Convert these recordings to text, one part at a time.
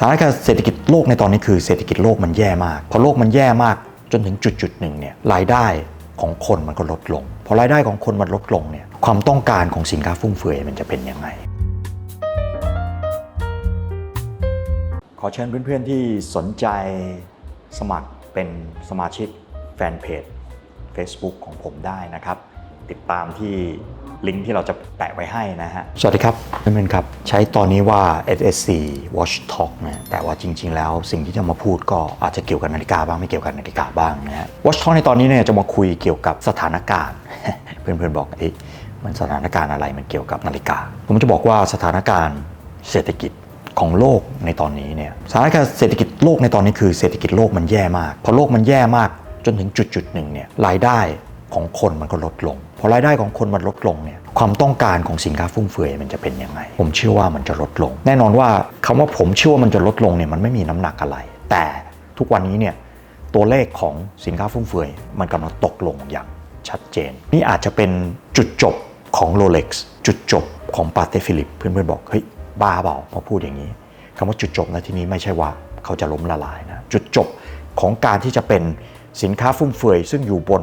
สถานการณ์เศรษฐกิจโลกในตอนนี้คือเศรษฐกิจโลกมันแย่มาก พอโลกมันแย่มากจนถึงจุดจุดหนึ่งเนี่ยรายได้ของคนมันก็ลดลง พอรายได้ของคนมันลดลงเนี่ยความต้องการของสินค้าฟุ่มเฟือยมันจะเป็นยังไง ขอเชิญเพื่อนๆที่สนใจสมัครเป็นสมาชิกแฟนเพจ Facebook ของผมได้นะครับ ติดตามที่ ลิงก์ที่เราจะแปะไว้ให้นะฮะ สวัสดีครับเพื่อนๆครับ ใช้ตอนนี้ว่า SSC Watch Talk นะแต่ว่าจริง ๆ แล้วสิ่งที่จะมาพูดก็อาจจะเกี่ยวกับนาฬิกาบ้างไม่เกี่ยวกับนาฬิกาบ้างนะฮะ Watch Talk ในตอนนี้เนี่ยจะมาคุยเกี่ยวกับสถานการณ์ เพื่อนๆบอกเอ๊ะมันสถานการณ์อะไรมันเกี่ยวกับนาฬิกา ผมจะบอกว่าสถานการณ์เศรษฐกิจของโลกในตอนนี้เนี่ยสถานการณ์เศรษฐกิจโลกในตอนนี้คือเศรษฐกิจโลกมันแย่มากพอโลกมันแย่มากจนถึงจุดจุดหนึ่งเนี่ยรายได้ ของคนมันก็ลดลง พอรายได้ของคนมันลดลงเนี่ยความต้องการของสินค้าฟุ่มเฟือยมันจะเป็นยังไง ผมเชื่อว่ามันจะลดลง แน่นอนว่าคำว่าผมเชื่อว่ามันจะลดลงเนี่ยมันไม่มีน้ำหนักอะไร แต่ทุกวันนี้เนี่ยตัวเลขของสินค้าฟุ่มเฟือยมันกำลังตกลงอย่างชัดเจน นี่อาจจะเป็นจุดจบของ Rolex จุดจบของปาเต้ฟิลิปเพื่อนๆบอกเฮ้ยบ้าเปล่าพอพูดอย่างนี้คำว่าจุดจบในที่นี้ไม่ใช่ว่าเขาจะล้มละลายนะจุดจบของการที่จะเป็นสินค้าฟุ่มเฟือยซึ่งอยู่บน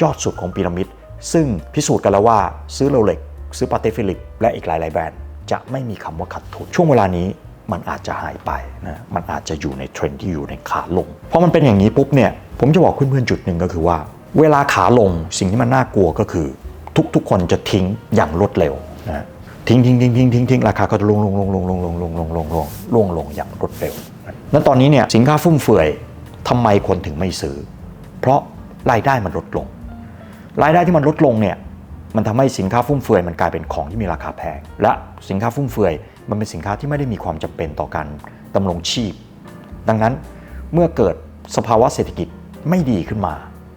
ยอดสุดของพีระมิด ซึ่งพิสูจน์กันแล้วว่าซื้อโรเล็ก ซื้อปาเต้ฟิลิป และอีกหลาย ๆ แบรนด์ จะไม่มีคำว่าขาดทุนช่วงเวลานี้มันอาจจะหายไปนะมันอาจจะอยู่ในเทรนด์ที่อยู่ในขาลงพอมันเป็นอย่างนี้ปุ๊บเนี่ยผมจะบอกเพื่อนๆจุดหนึ่งก็คือว่า เวลาขาลงสิ่งที่มันน่ากลัวก็คือ ทุกๆ คนจะทิ้งอย่างรวดเร็วนะทิ้งทิ้งทิ้งทิ้งทิ้งทิ้งราคาก็จะลงลงลงลงลงลงลงลงลงลงลงลงอย่างรวดเร็วนั้นตอนนี้เนี่ยสินค้าฟุ่มเฟือยทำไมคนถึงไม่ซื้อ เพราะรายได้มันลดลง รายได้ที่มันลดลงเนี่ยมันทำให้สินค้าฟุ่มเฟือยมันกลายเป็นของที่มีราคาแพง และสินค้าฟุ่มเฟือย มันเป็นสินค้าที่ไม่ได้มีความจำเป็นต่อการดำรงชีพ ดังนั้นเมื่อเกิดสภาวะเศรษฐกิจไม่ดีขึ้นมา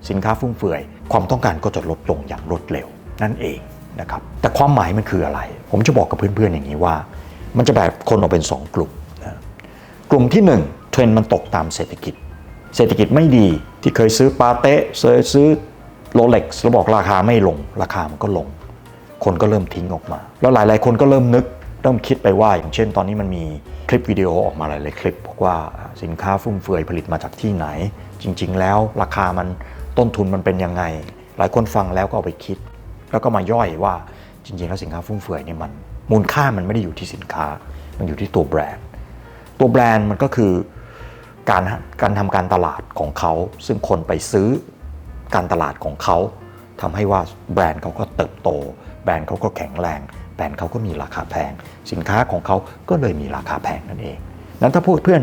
สินค้าฟุ่มเฟือย ความต้องการก็จะลดลงอย่างรวดเร็วนั่นเองนะครับแต่ความหมายมันคืออะไร ผมจะบอกกับเพื่อนๆอย่างนี้ว่า มันจะแบ่งคนออกเป็น 2 กลุ่มนะกลุ่มที่ 1 เทรนด์มันตกตามเศรษฐกิจ เศรษฐกิจไม่ดีที่เคยซื้อปาเต้เคยซื้อ โรเล็กซ์แล้วบอกราคาไม่ลง ราคามันก็ลง คนก็เริ่มทิ้งออกมา แล้วหลาย ๆ คนก็เริ่มนึกเริ่มคิดไปว่า อย่างเช่น ตอนนี้มันมีคลิปวิดีโอออกมาหลาย ๆ คลิปบอกว่าสินค้าฟุ่มเฟือยผลิตมาจากที่ไหน จริง ๆ แล้วราคามันต้นทุนมันเป็นยังไง หลายคนฟังแล้วก็เอาไปคิด แล้วก็มาย่อยว่าจริง ๆ แล้วสินค้าฟุ่มเฟือยนี่มัน มูลค่ามันไม่ได้อยู่ที่สินค้า มันอยู่ที่ตัวแบรนด์ ตัวแบรนด์มันก็คือการการทำการตลาดของเขา ซึ่งคนไปซื้อ การตลาดของเขาทำให้ว่าแบรนด์เขาก็เติบโต แบรนด์เขาก็แข็งแรง แบรนด์เขาก็มีราคาแพง สินค้าของเขาก็เลยมีราคาแพงนั่นเอง นั้นถ้าพวกเพื่อน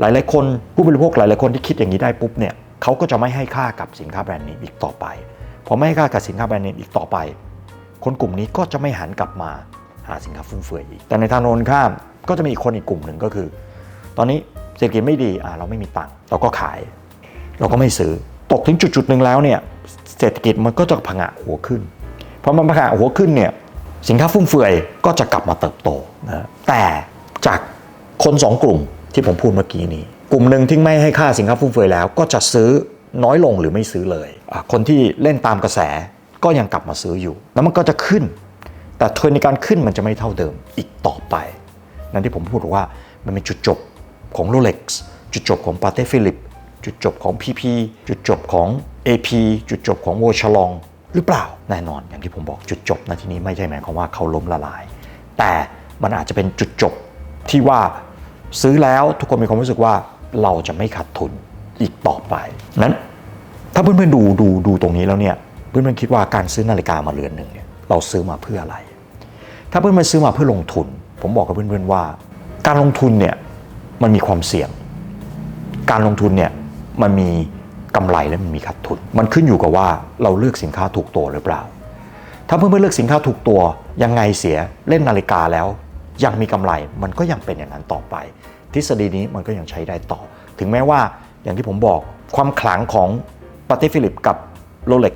หลาย ๆ คนผู้บริโภคหลาย ๆ คนที่คิดอย่างนี้ได้ปุ๊บเนี่ยเขาก็จะไม่ให้ค่ากับสินค้าแบรนด์นี้อีกต่อไปพอไม่ให้ค่ากับสินค้าแบรนด์เนมอีกต่อไป คนกลุ่มนี้ก็จะไม่หันกลับมาหาสินค้าฟุ่มเฟือยอีก แต่ในทางโน้นข้ามก็จะมีอีกคนอีกกลุ่มหนึ่งก็คือ ตอนนี้เศรษฐกิจไม่ดีเราไม่มีตังค์เราก็ขาย เราก็ไม่ซื้อ ตกถึงจุดจุดๆหนึ่งแล้วเนี่ยเศรษฐกิจมันก็จะผงะหัวขึ้นพอมันผงะหัวขึ้นเนี่ยสินค้าฟุ่มเฟือยก็จะกลับมาเติบโตนะแต่จากคนสองกลุ่มที่ผมพูดเมื่อกี้นี้ กลุ่มหนึ่งที่ไม่ให้ค่าสินค้าฟุ่มเฟือยแล้ว ก็จะซื้อน้อยลงหรือไม่ซื้อเลย คนที่เล่นตามกระแสก็ยังกลับมาซื้ออยู่ แล้วมันก็จะขึ้น แต่เทรนด์ในการขึ้นมันจะไม่เท่าเดิมอีกต่อไป นั่นที่ผมพูดว่ามันเป็นจุดจบของ Rolex จุดจบของ Patek Philippe จุดจบของ PP จุดจบของ AP จุดจบของ w o c h a l o n หรือเปล่าแน่นอนอย่างที่ผมบอกจุดจบนะที่นี้ไม่ใช่หมายความว่าเขาล้มละลาย แต่มันอาจจะเป็นจุดจบที่ว่าซื้อแล้วทุกคนมีความรู้สึกว่าเราจะไม่ขาดทุนอีกต่อไปนั้น ถ้าเพื่อนๆดูดูดูตรงนี้แล้วเนี่ยเพื่อนๆคิดว่าการซื้อนาฬิกามาเรือนหนึ่งเนี่ยเราซื้อมาเพื่ออะไร ถ้าเพื่อนๆซื้อมาเพื่อลงทุน ผมบอกกับเพื่อนๆว่า การลงทุนเนี่ยมันมีความเสี่ยง การลงทุนเนี่ย มันมีกำไรและมันมีขาดทุน มันขึ้นอยู่กับว่าเราเลือกสินค้าถูกตัวหรือเปล่า ถ้าเพื่อนๆเลือกสินค้าถูกตัวยังไงเสียเล่นนาฬิกาแล้ว ยังมีกำไรมันก็ยังเป็นอย่างนั้นต่อไป ทฤษฎีนี้มันก็ยังใช้ได้ต่อ ถึงแม้ว่าอย่างที่ผมบอกความขลังของปาเต้ฟิลิปกับโรเล็ก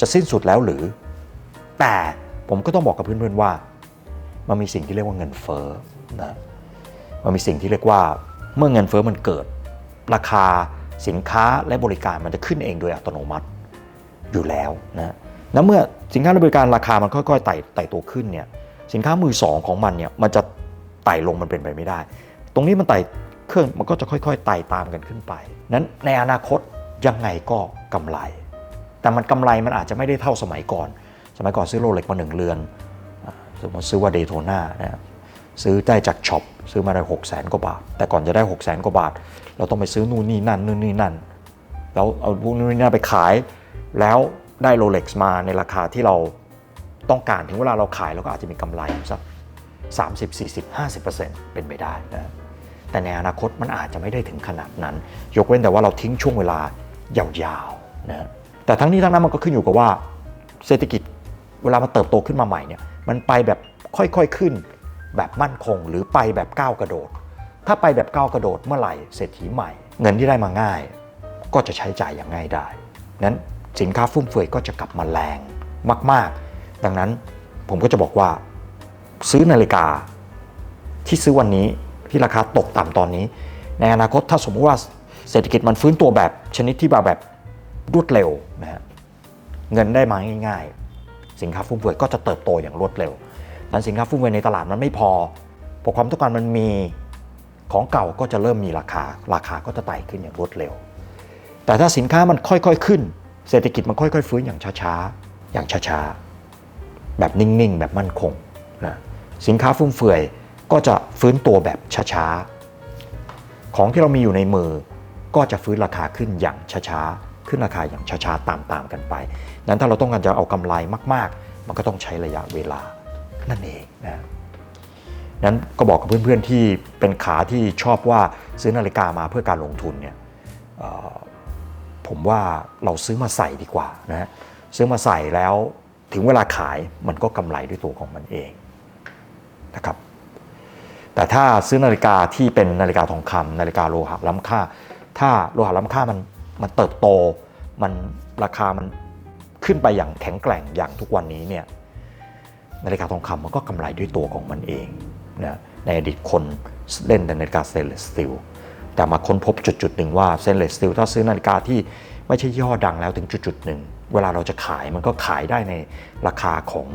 จะสิ้นสุดแล้วหรือ แต่ผมก็ต้องบอกกับเพื่อนๆว่า มันมีสิ่งที่เรียกว่าเงินเฟ้อนะมันมีสิ่งที่เรียกว่าเมื่อเงินเฟ้อมันเกิด ราคา สินค้าและบริการมันจะขึ้นเองโดยอัตโนมัติอยู่แล้วนะแล้วเมื่อสินค้าและบริการราคามันค่อยๆไต่ไต่ตัวขึ้นเนี่ยสินค้ามือสองของมันเนี่ยมันจะไต่ลงมันเป็นไปไม่ได้ ตรงนี้มันไต่เครื่องมันก็จะค่อยๆไต่ตามกันขึ้นไป นั้นในอนาคตยังไงก็กำไร แต่มันกำไรมันอาจจะไม่ได้เท่าสมัยก่อน สมัยก่อนซื้อโรเล็กมาหนึ่งเรือน สมมติซื้อว่าเดโทนานะซื้อได้จากช็อป ซื้อมาได้หกแสนกว่าบาท แต่ก่อนจะได้หกแสนกว่าบาท เราต้องไปซื้อนู่นนี่นั่นนู่นนี่นั่น แล้วเอาพวกนู้นนี่นั่นไปขาย แล้วได้โรเล็กซ์มาในราคาที่เราต้องการถึงเวลาเราขายเราก็อาจจะมีกำไรสัก30 40 50เป็นไปได้นะแต่ในอนาคตมันอาจจะไม่ได้ถึงขนาดนั้น ยกเว้นแต่ว่าเราทิ้งช่วงเวลายาวๆนะแต่ทั้งนี้ทั้งนั้นมันก็ขึ้นอยู่กับว่าเศรษฐกิจเวลามันเติบโตขึ้นมาใหม่เนี่ยมันไปแบบค่อยๆขึ้น แบบมั่นคงหรือไปแบบก้าวกระโดด ถ้าไปแบบก้าวกระโดดเมื่อไหร่เศรษฐีใหม่ เงินที่ได้มาง่าย ก็จะใช้จ่ายอย่างง่ายได้นั้นสินค้าฟุ่มเฟือยก็จะกลับมาแรงมาก ๆ ดังนั้นผมก็จะบอกว่า ซื้อนาฬิกาที่ซื้อวันนี้ที่ราคาตกต่ำตอนนี้ ในอนาคตถ้าสมมติว่าเศรษฐกิจมันฟื้นตัวแบบชนิดที่แบบแบบรวดเร็วนะฮะเงินได้มาง่าย ๆ สินค้าฟุ่มเฟือยก็จะเติบโตอย่างรวดเร็ว แต่สินค้าฟุ่มเฟือยในตลาดมันไม่พอพอความต้องการมันมีของเก่าก็จะเริ่มมีราคา ราคาก็จะไต่ขึ้นอย่างรวดเร็ว แต่ถ้าสินค้ามันค่อยๆขึ้น เศรษฐกิจมันค่อยๆ ฟื้นอย่างช้าๆ อย่างช้าๆ แบบนิ่งๆ แบบมั่นคงนะสินค้าฟุ่มเฟือยก็จะฟื้นตัวแบบช้าๆ ของที่เรามีอยู่ในมือ ก็จะฟื้นราคาขึ้นอย่างช้าๆ ขึ้นราคาอย่างช้าๆ ตามๆ กันไป นั้นถ้าเราต้องการจะเอากำไรมาก ๆ มันก็ต้องใช้ระยะเวลา นั่นเองนะนั้นก็บอกกับเพื่อนๆที่เป็นขาที่ชอบว่าซื้อนาฬิกามาเพื่อการลงทุนเนี่ยผมว่าเราซื้อมาใส่ดีกว่านะฮะซื้อมาใส่แล้วถึงเวลาขายมันก็กำไรด้วยตัวของมันเองนะครับ แต่ถ้าซื้อนาฬิกาที่เป็นนาฬิกาทองคำนาฬิกาโลหะล้ำค่า ถ้าโลหะล้ำค่ามันมันเติบโต มันราคามันขึ้นไปอย่างแข็งแกร่งอย่างทุกวันนี้เนี่ย นาฬิกาทองคำมันก็กำไรด้วยตัวของมันเองนะในอดีตคนเล่นแต่นาฬิกาสเตนเลสสตีลแต่มาค้นพบจุดจุดๆหนึ่งว่าสเตนเลสสตีลถ้าซื้อนาฬิกาที่ไม่ใช่ย่อดังแล้วถึงจุดจุดๆหนึ่งเวลาเราจะขายมันก็ขายได้ในราคาของ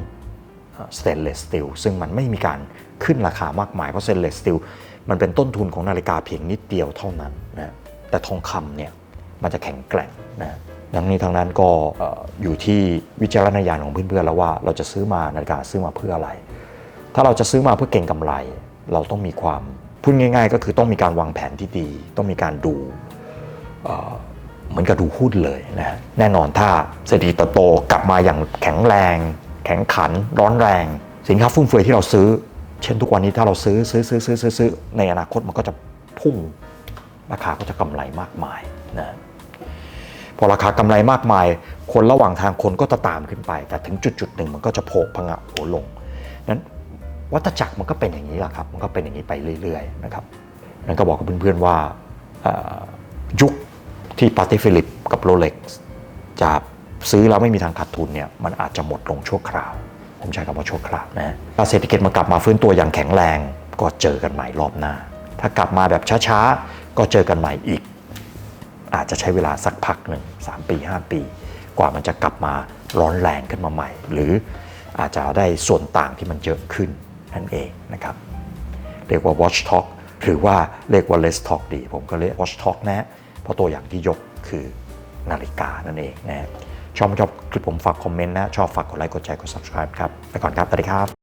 สเตนเลสสตีลซึ่งมันไม่มีการขึ้นราคามากมายเพราะสเตนเลสสตีลมันเป็นต้นทุนของนาฬิกาเพียงนิดเดียวเท่านั้นนะแต่ทองคำเนี่ยมันจะแข็งแกร่งนะ ดังนี้ทั้งนั้นก็อยู่ที่วิจารณญาณของเพื่อนๆแล้วว่าเราจะซื้อมานาฬิกาซื้อมาเพื่ออะไร ถ้าเราจะซื้อมาเพื่อเก่งกำไร เราต้องมีความพูดง่าย ๆ ก็คือต้องมีการวางแผนที่ดี ต้องมีการดูเหมือนกับดูหุ้นเลยนะฮะแน่นอนถ้าเศรษฐกิจเติบโตกลับมาอย่างแข็งแรง แข็งขัน ร้อนแรง สินค้าฟุ่มเฟือยที่เราซื้อ เช่นทุกวันนี้ถ้าเราซื้อซื้อซื้อซื้อซื้อซื้อในอนาคตมันก็จะพุ่งราคาก็จะกำไรมากมายนะ พอราคากำไรมากมาย คนระหว่างทางคนก็จะตามขึ้นไป แต่ถึงจุดจุดหนึ่งมันก็จะโผกพังะหัวลงนั้นวัฏจักรมันก็เป็นอย่างนี้แหละครับ มันก็เป็นอย่างนี้ไปเรื่อยๆนะครับนั้นก็บอกกับเพื่อนๆว่ายุคที่ปาติฟิลิปกับโรเล็กจะซื้อแล้วไม่มีทางขาดทุนเนี่ยมันอาจจะหมดลงชั่วคราว ผมใช้คำว่าชั่วคราวนะถ้าเศรษฐกิจมันกลับมาฟื้นตัวอย่างแข็งแรง ก็เจอกันใหม่รอบหน้า ถ้ากลับมาแบบช้าๆ ก็เจอกันใหม่อีก อาจจะใช้เวลาสักพักหนึ่ง3ปี 5 ปี กว่ามันจะกลับมาร้อนแรงขึ้นมาใหม่ หรืออาจจะได้ส่วนต่างที่มันเยอะขึ้นนั่นเองนะครับ เรียกว่า watch talk หรือว่าเรียกว่า let's talk ดี ผมก็เรียก watch talk นะ เพราะตัวอย่างที่ยกคือนาฬิกานั่นเองนะชอบไม่ชอบคลิปผมฝากคอมเมนต์นะ ชอบฝากกดไลค์กดแชร์กด subscribe ครับ ไปก่อนครับสวัสดีครับ